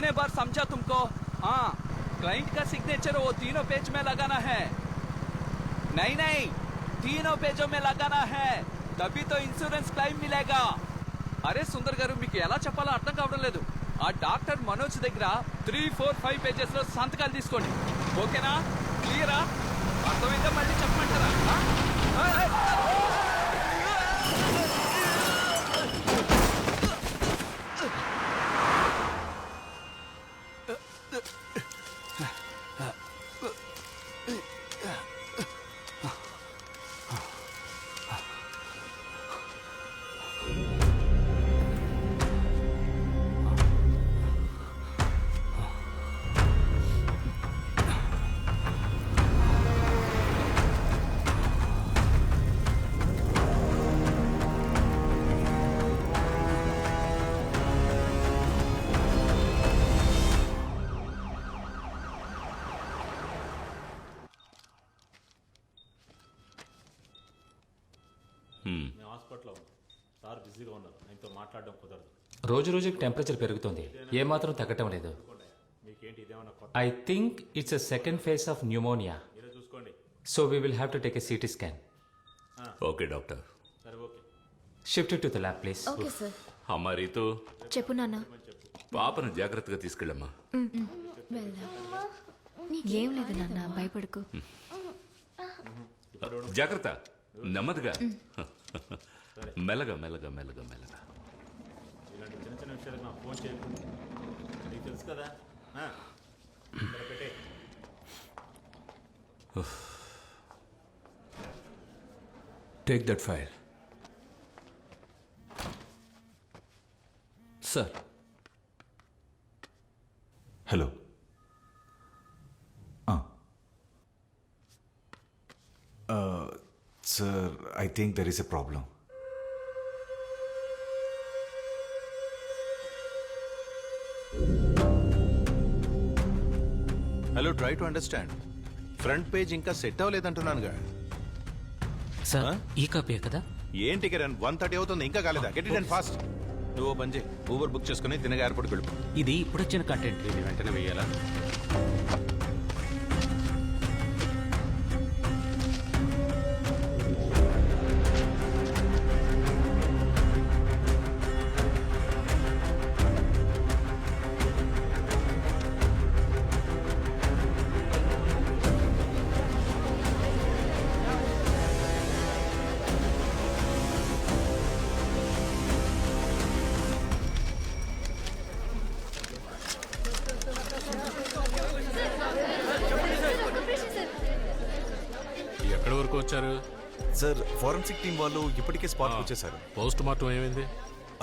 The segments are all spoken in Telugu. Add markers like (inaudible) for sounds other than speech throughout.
अरे कितने बार समझा तुमको हाँ क्लाइंट का सिग्नेचर वो तीनों पेज में लगाना है नहीं नहीं तीनों पेजों में लगाना है तभी तो ఇన్సూరెన్స్ క్లైమ్ మిలేగా అరే సుందర్ గారు మీకు ఎలా చెప్పాలో అర్థం కావడం లేదు ఆ డాక్టర్ మనోజ్ దగ్గర త్రీ ఫోర్ ఫైవ్ పేజెస్ లో సంతకాలు తీసుకోండి ఓకేనా క్లియరా అర్థమైందా మళ్ళీ చెప్పమంటారా Uh. హాస్పిటల్లో సార్ బిజీగా ఉన్నారు. ఆయనతో మాట్లాడడం కుదరదు. రోజు రోజుకి టెంపరేచర్ పెరుగుతుంది. ఏమాత్రం తగ్గటం లేదు. మీకేంటి ఇదేమన్నా కొత్త? I think it's a second phase of pneumonia మీరే చూసుకోండి. So we will have to take a CT scan okay doctor సరే okay. Shift to the lab please okay sir అమ్మా రీతు. చెప్పు నాన్న. పాపను జాగ్రత్తగా తీసుకెళ్ళమ్మా. ఏం లేదు నాన్న. భయపడకు. జాగ్రత్త. నెమ్మదిగా. (laughs) మెల్లగా మెల్లగా మెల్లగా మెల్లగా. ఇలాంటి చిన్న చిన్న విషయాలకు నాకు ఫోన్ చేయకు. నీకు తెలుసు కదా? పెట్టే. Take that file. Sir. Hello sir I think there is a problem hello try to understand front page ఇంకా సెట్ అవ్వలేదంటున్నానుగా. సార్? ఈ కాపీ కదా? ఏంటి కిరణ్ వన్ థర్టీ అవుతుంది ఇంకా కాలేదా? గెట్ ఇట్ అండ్ ఫాస్ట్ నువ్వు ఓ పని చేయి. ఊబర్ బుక్ చేసుకుని తినగా ఎయిర్పోర్ట్కి వెళ్ళిపో. ఇది ఇప్పుడు వచ్చిన కంటెంట్ దీన్ని వెంటనే వెయ్యాలా వచ్చారు? సార్ ఫారెన్సిక్ టీం వాళ్ళు ఇప్పటికే స్పాట్కి వచ్చేసారు. పోస్ట్ మార్టం ఏమైంది?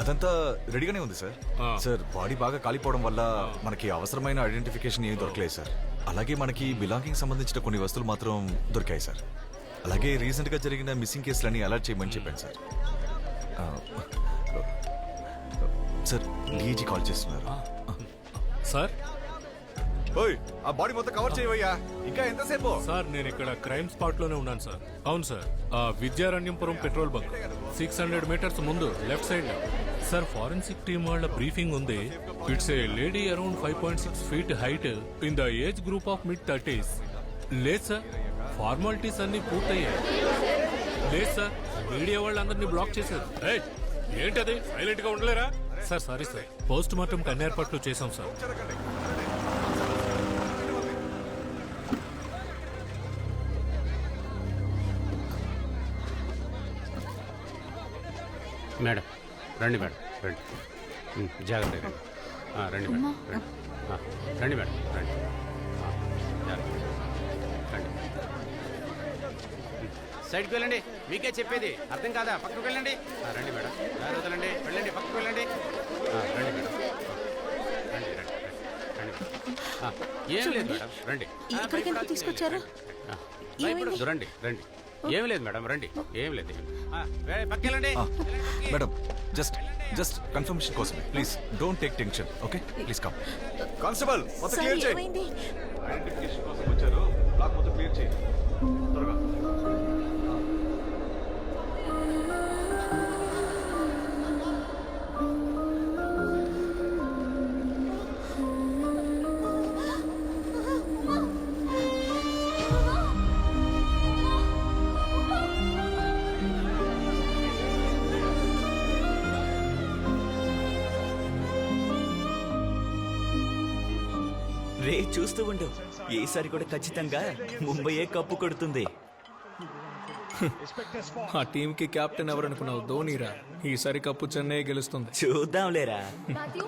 అదంతా రెడీగానే ఉంది సార్. సార్ బాడీ బాగా కాలిపోవడం వల్ల మనకి అవసరమైన ఐడెంటిఫికేషన్ ఏమీ దొరకలేదు సార్. అలాగే మనకి బిలాంగింగ్ సంబంధించిన కొన్ని వస్తువులు మాత్రం దొరికాయి సార్. అలాగే రీసెంట్గా జరిగిన మిస్సింగ్ కేసులని అలర్ట్ చేయమని చెప్పాను సార్. సార్ డీజీ కాల్ చేస్తున్నారు. సార్? ఓయ్ ఆ బాడీ మొత్తం కవర్ చేయవయ్యా. ఇంకా ఎంతసేపు? సార్ నేను ఇక్కడ క్రైమ్ స్పాట్లోనే ఉన్నాను సార్. అవును సార్ ఆ Vidyaranyapuram petrol bunk six hundred meters ముందు లెఫ్ట్ సైడ్లో సార్ ఫారెన్సిక్ టీం వాళ్ళ బ్రీఫింగ్ ఉంది. It's a lady around five point six feet height in the age group of mid thirties లేదు సార్ ఫార్మాలిటీస్ అన్ని పూర్తయ్యాయి. లేదు సార్ మీడియా వాళ్ళందరినీ బ్లాక్ చేశారు. ఏయ్, ఏంటది? సైలెంట్గా ఉండలేరా? Sir sorry sir post mortem కన్యార్పట్లో చేశాం సార్. మేడం రండి మేడం రండి. ఉమ్, జాగ్రత్తగా రండి. మేడం రండి. రండి మేడం రండి. జాగ్రత్త. రండి. సైడ్కి వెళ్ళండి మీకే చెప్పేది. అర్థం కాదా? పక్కకు వెళ్ళండి. రండి మేడం జాగ్రత్త వెళ్ళండి వెళ్ళండి పక్కకు వెళ్ళండి. రండి మేడం. రండి రండి రండి. ఏం లేదు మేడం రండి. తీసుకొచ్చారు? రండి రండి. ఏం లేదు మేడం రండి. ఏం లేదు. మేడం జస్ట్ జస్ట్ కన్ఫర్మేషన్ కోసమే. Please don't take tension okay please come constable మొత్తం క్లియర్ చేయి. ఏమైంది? ఐడెంటిఫికేషన్ కోసం వచ్చారు. బ్లాక్ మొత్తం క్లియర్ చేయి. త్వరగా. రే చూస్తూ ఉండు. ఈసారి కూడా ఖచ్చితంగా ముంబయే కప్పు కొడుతుంది. ఆ టీంకి కెప్టెన్ ఎవరనుకున్నావు? ధోనీరా. ఈసారి కప్పు చెన్నై గెలుస్తుంది. చూద్దాంలేరా. మాథ్యూ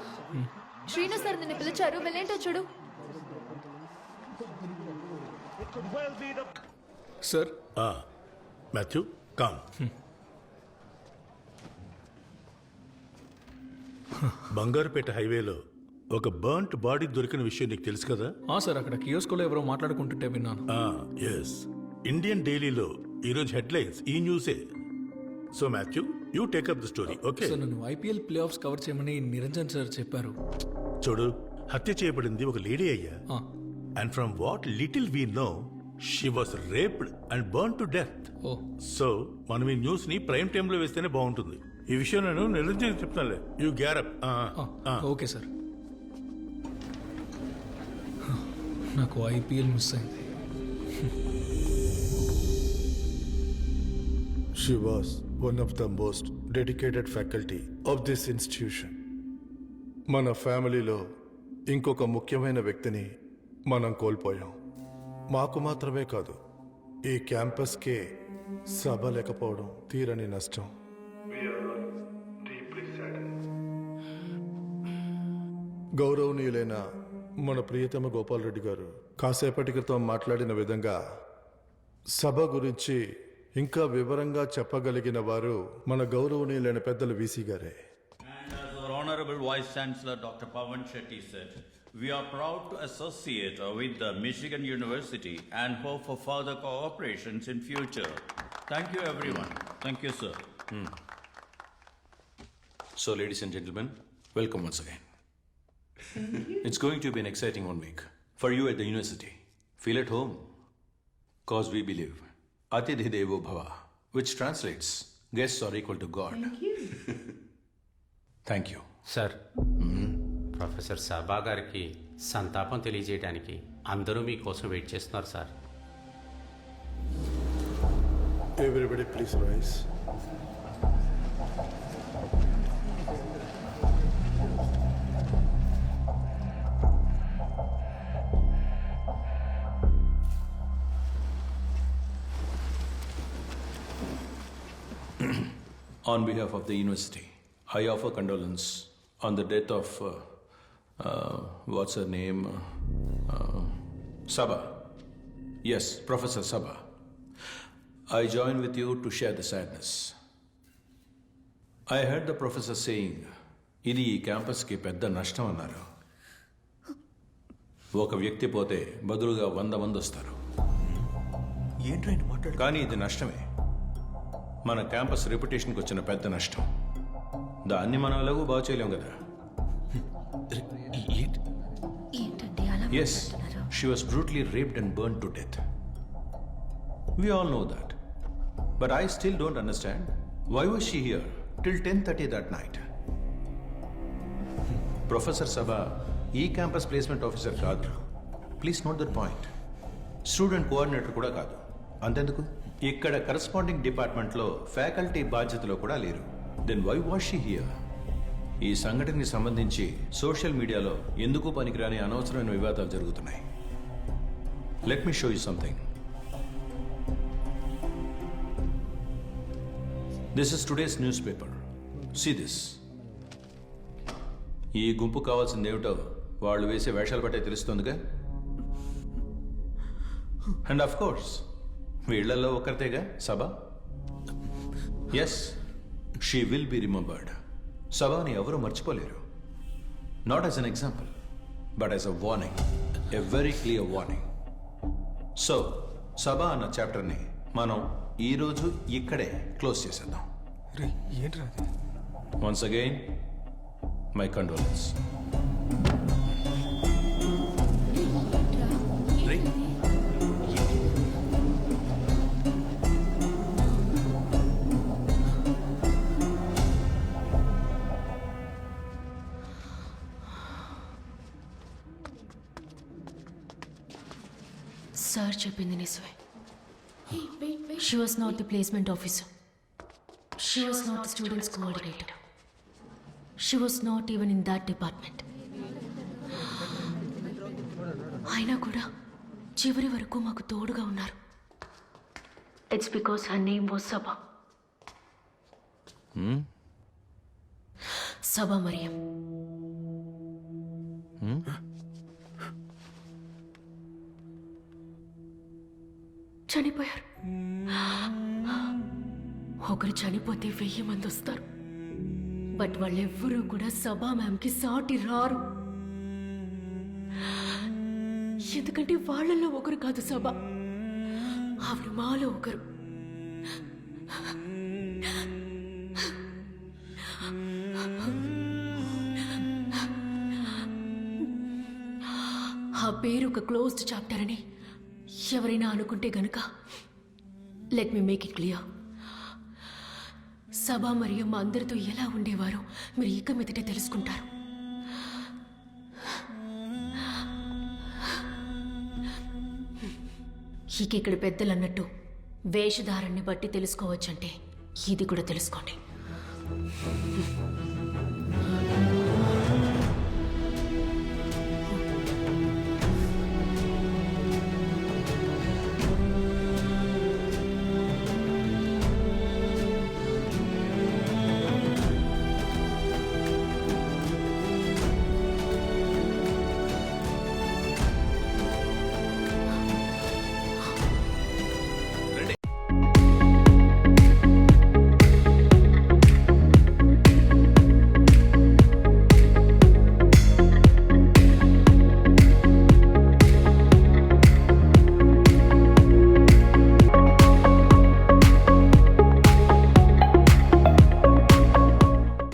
శ్రీను సార్ నిన్ను పిలిచారు. వెళ్ళేంటో చూడు. సార్? మాథ్యూ కామ్ బంగారుపేట హైవేలో ఒక బర్న్ట్ బాడీ దొరికిన విషయం నీకు తెలుసు కదా? ఆ సార్ అక్కడ కియోస్కోలో ఎవరో మాట్లాడుకుంటుంటే విన్నాను. ఎస్ ఇండియన్ డైలీలో ఈరోజు హెడ్లైన్స్ ఈ న్యూసే so Matthew you take up the story okay sir నన్ను ఐపీఎల్ ప్లే ఆఫ్స్ కవర్ చేయమని నిరంజన్ సార్ చెప్పారు. చూడు హత్య చేయబడింది ఒక లేడీ అయ్యా. And from what little we know she was raped and burn to death oh. So మనం ఈ న్యూస్ని ప్రైమ్ టైమ్లో వేస్తేనే బాగుంటుంది. ఈ విషయం నేను Niranjan చెప్తానులే you get up okay sir. నాకు ఐపీఎల్ మిస్ అయింది She was one of the most dedicated faculty of this institution. మన ఫ్యామిలీలో ఇంకొక ముఖ్యమైన వ్యక్తిని మనం కోల్పోయాం. మాకు మాత్రమే కాదు ఈ క్యాంపస్కే సభ లేకపోవడం తీరని నష్టం. గౌరవనీయులైన మన ప్రియతమ గోపాల్ రెడ్డి గారు కాసేపటి క్రితం మాట్లాడిన విధంగా సభ గురించి ఇంకా వివరంగా చెప్పగలిగిన వారు మన గౌరవనీయులైన పెద్దలు వీసీ గారే And as our Honorable Vice Chancellor Dr. Pavan Shetty said, we are proud to associate uh, with the Michigan University and hope for further cooperations in future. Thank you, everyone. Thank you, sir. So, ladies and gentlemen, welcome once again. it's going to be an exciting one week for you at the university. Feel at home, cause we believe Atidhi Devo Bhava, which translates guests are equal to God. (laughs) Thank you. Sir professor Saba గారికి సంతాపం తెలియజేయడానికి అందరూ మీకోసం వెయిట్ చేస్తున్నారు sir everybody please rice On behalf of the university, I offer condolence on the death of, uh, uh, what's her name? Uh, Sabha. Yes, Professor Sabha. I join with you to share the sadness. I heard the professor saying, ఇది ఈ క్యాంపస్కి పెద్ద నష్టం అన్నారు ఒక వ్యక్తి పోతే బదులుగా వంద మంది వస్తారు మాట్లాడు కానీ ఇది నష్టమే మన క్యాంపస్ రెప్యుటేషన్కి వచ్చిన పెద్ద నష్టం. దాన్ని మనం ఎలాగో బాగు చేయలేం కదా. ఏంటండి అలా ఎస్ మాట్లాడుతున్నారు? She was brutally raped and burn to death we all know that but I still don't understand why was she here till ten thirty that night professor Sabha ఈ క్యాంపస్ ప్లేస్మెంట్ ఆఫీసర్ కాదు. Please note that point student coordinator కూడా కాదు. అంతెందుకు? ఇక్కడ కరస్పాండింగ్ డిపార్ట్మెంట్లో ఫ్యాకల్టీ బాధ్యతలో కూడా లేరు. Then why was she here ఈ సంఘటనకి సంబంధించి సోషల్ మీడియాలో ఎందుకు పనికిరాని అనవసరమైన వివాదాలు జరుగుతున్నాయి. Let me show you something this is today's newspaper see this ఈ గుంపు కావాల్సింది ఏమిటో వాళ్ళు వేసే వేషాలు బట్టే తెలుస్తుందిగా? అండ్ ఆఫ్ కోర్స్ వీళ్ళలో ఒకరితేగా? Sabha? Yes she will be remembered సభని ఎవరు మర్చిపోలేరు. Not as an example but as a warning a very clear warning so Sabha అన్న చాప్టర్ని మనం ఈరోజు ఇక్కడే క్లోజ్ చేసేద్దాం. Once again my condolence sir చెప్పింది నిజమే. She was not the placement officer she was not the students coordinator she was not even in that department అయినా కూడా చివరి వరకు మాకు తోడుగా ఉన్నారు. It's because her name was Sabha Sabha Mariam చనిపోయారు. ఒకరు చనిపోతే వెయ్యి మంది వస్తారు. బట్ వాళ్ళెవ్వరూ కూడా సభా మ్యామ్కి సాటి రారు. ఎందుకంటే వాళ్ళల్లో ఒకరు కాదు సభ. ఆవిడ మాలో ఒకరు. ఆ పేరు ఒక క్లోజ్డ్ చాప్టర్ అని ఎవరైనా అనుకుంటే గనుక let me make it clear Sabha మరియు మా అందరితో ఎలా ఉండేవారో మీరు ఇక మీదటే తెలుసుకుంటారు. ఇక ఇక్కడ పెద్దలు అన్నట్టు వేషధారాన్ని బట్టి తెలుసుకోవచ్చంటే ఇది కూడా తెలుసుకోండి.